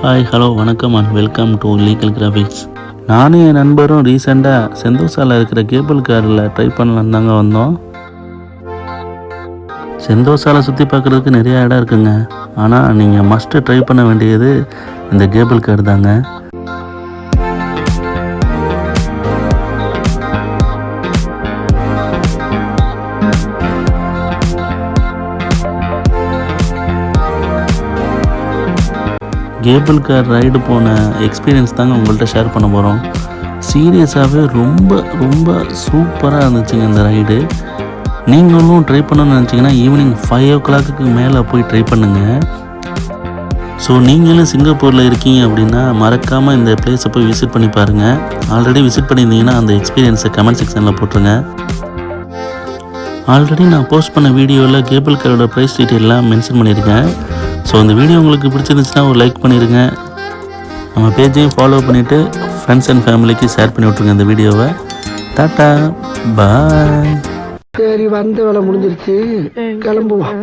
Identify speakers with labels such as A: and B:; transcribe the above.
A: Hi hello வணக்கம் and welcome to legal graphics நானும் என் நண்பரும் ரீசெண்டாக செந்தோசாவில் இருக்கிற கேபிள் காரில் ட்ரை பண்ணலான்னு தாங்க வந்தோம். செந்தோசாவில் சுற்றி பார்க்குறதுக்கு நிறையா இடம் இருக்குங்க. ஆனால் நீங்கள் மஸ்ட்டு ட்ரை பண்ண வேண்டியது இந்த கேபிள் கார் தாங்க. கேபிள் கார் ரைடு போன எக்ஸ்பீரியன்ஸ் தாங்க உங்கள்கிட்ட ஷேர் பண்ண போகிறோம் சீரியஸாகவே ரொம்ப ரொம்ப சூப்பராக இருந்துச்சுங்க இந்த ரைடு. நீங்களும் ட்ரை பண்ணணும்னு நினச்சிங்கன்னா ஈவினிங் ஃபைவ் ஓ கிளாக்கு மேலே போய் ட்ரை பண்ணுங்கள் ஸோ நீங்களும் சிங்கப்பூரில் இருக்கீங்க அப்படின்னா மறக்காமல் இந்த பிளேஸை போய் விசிட் பண்ணி பாருங்கள் ஆல்ரெடி விசிட் பண்ணியிருந்தீங்கன்னா அந்த எக்ஸ்பீரியன்ஸை கமெண்ட் செக்ஷனில் போட்டுருங்க. ஆல்ரெடி நான் போஸ்ட் பண்ண வீடியோவில் கேபிள் காரோட ப்ரைஸ் டீட்டெயிலாம் மென்ஷன் பண்ணியிருக்கேன். ஸோ அந்த வீடியோ உங்களுக்கு பிடிச்சிருந்துச்சுன்னா ஒரு லைக் பண்ணிடுங்க நம்ம பேஜையும் ஃபாலோ பண்ணிவிட்டு ஃப்ரெண்ட்ஸ் அண்ட் ஃபேமிலிக்கு ஷேர் பண்ணி விட்ருங்க இந்த வீடியோவை டாட்டா பாய்
B: சரி வந்த வேலை முடிஞ்சிருச்சு. கிளம்புவோம்.